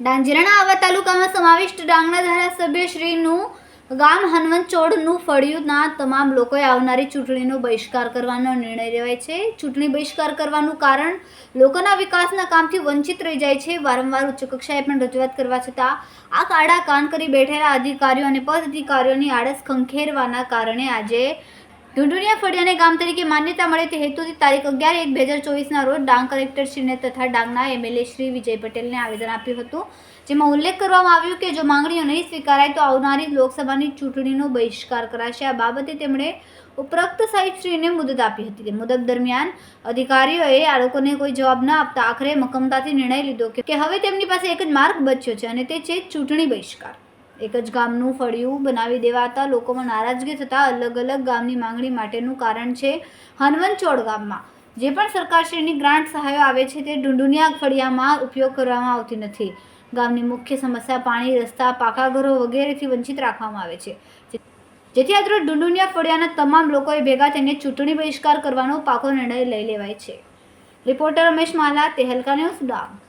ડાંગરાના આવા તાલુકામાં સમાવિષ્ટ ડાંગના ધારાસભ્ય શ્રીનું ગામ હનવંતચોડનું ફળિયુંના તમામ લોકોએ આવનારી ચૂંટણીનો બહિષ્કાર કરવાનો નિર્ણય લેવાય છે. ચૂંટણી બહિષ્કાર કરવાનું કારણ લોકોના વિકાસના કામથી વંચિત રહી જાય છે. વારંવાર ઉચ્ચ કક્ષાએ પણ રજૂઆત કરવા છતાં આ કાળા કાન કરી બેઠેલા અધિકારીઓ અને પદ અધિકારીઓની આળસ ખંખેરવાના કારણે આજે ઢુંઢુનિયા ફળિયાને ગામ તરીકે માન્યતા મળે તે હેતુથી તારીખ અગિયાર એક બે હજાર ચોવીસના રોજ ડાંગ કલેક્ટરશ્રીને તથા ડાંગના એમએલએ શ્રી વિજય પટેલને આવેદન આપ્યું હતું. જેમાં ઉલ્લેખ કરવામાં આવ્યું કે જો માંગણીઓ નહીં સ્વીકારાય તો આવનારી લોકસભાની ચૂંટણીનો બહિષ્કાર કરાશે. આ બાબતે તેમણે ઉપરોક્ત સાહેબશ્રીને મુદત આપી હતી. તે મુદત દરમિયાન અધિકારીઓએ આ લોકોને કોઈ જવાબ ન આપતા આખરે મક્કમતાથી નિર્ણય લીધો કે હવે તેમની પાસે એક જ માર્ગ બચ્યો છે અને તે છે ચૂંટણી બહિષ્કાર. એક જ ગામનું ફળિયું બનાવી દેવાતા લોકોમાં નારાજગી થતાં અલગ અલગ ગામની માંગણી માટેનું કારણ છે હનવંતચોડ ગામમાં. જે પણ સરકારશ્રીની ગ્રાન્ટ સહાયો આવે છે તે ઢુંઢુનિયા ફળિયામાં ઉપયોગ કરવામાં આવતી નથી. ગામની મુખ્ય સમસ્યા પાણી, રસ્તા પાકા ઘરો વગેરેથી વંચિત રાખવામાં આવે છે. જેથી આજરોજ ડુંડુનિયા ફળિયાના તમામ લોકોએ ભેગા થઈને ચૂંટણી બહિષ્કાર કરવાનો પાકો નિર્ણય લઈ લેવાય છે. Reporter Ramesh Mala, Tehelka news Dang.